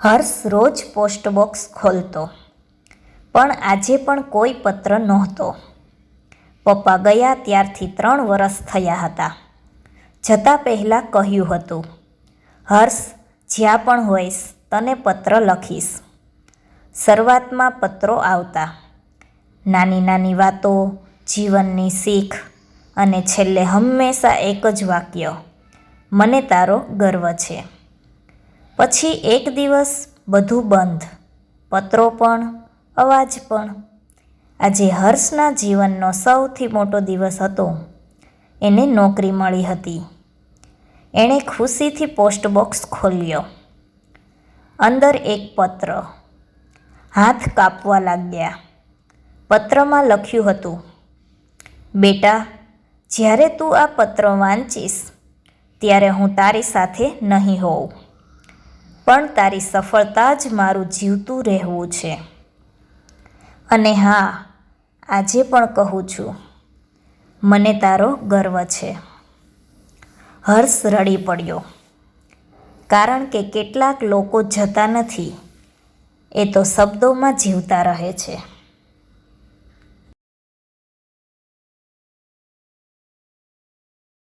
હર્ષ રોજ પોસ્ટબોક્સ ખોલતો. પણ આજે પણ કોઈ પત્ર નહોતો. પપ્પા ગયા ત્યારથી ત્રણ વરસ થયા હતા. જતાં પહેલાં કહ્યું હતું, હર્ષ, જ્યાં પણ હોઈશ, તને પત્ર લખીશ. શરૂઆતમાં પત્રો આવતા, નાની નાની વાતો, જીવનની શીખ, અને છેલ્લે હંમેશા એક જ વાક્ય. મને તારો ગર્વ છે. પછી એક દિવસ બધું બંધ. પત્રો પણ, અવાજ પણ. આજે હર્ષના જીવનનો સૌથી મોટો દિવસ હતો. એને નોકરી મળી હતી. એણે ખુશીથી પોસ્ટ બોક્સ ખોલ્યો. અંદર એક પત્ર. હાથ કાપવા લાગ્યા. પત્રમાં લખ્યું હતું, બેટા, જ્યારે તું આ પત્ર વાંચીશ, ત્યારે હું તારી સાથે નહીં હોઉં. પણ તારી સફળતા જ મારું જીવતું રહેવું છે. અને હા, આજે પણ કહું છું, મને તારો ગર્વ છે. હર્ષ રડી પડ્યો. કારણ કે કેટલાક લોકો જતા નથી, એ તો શબ્દોમાં જીવતા રહે છે.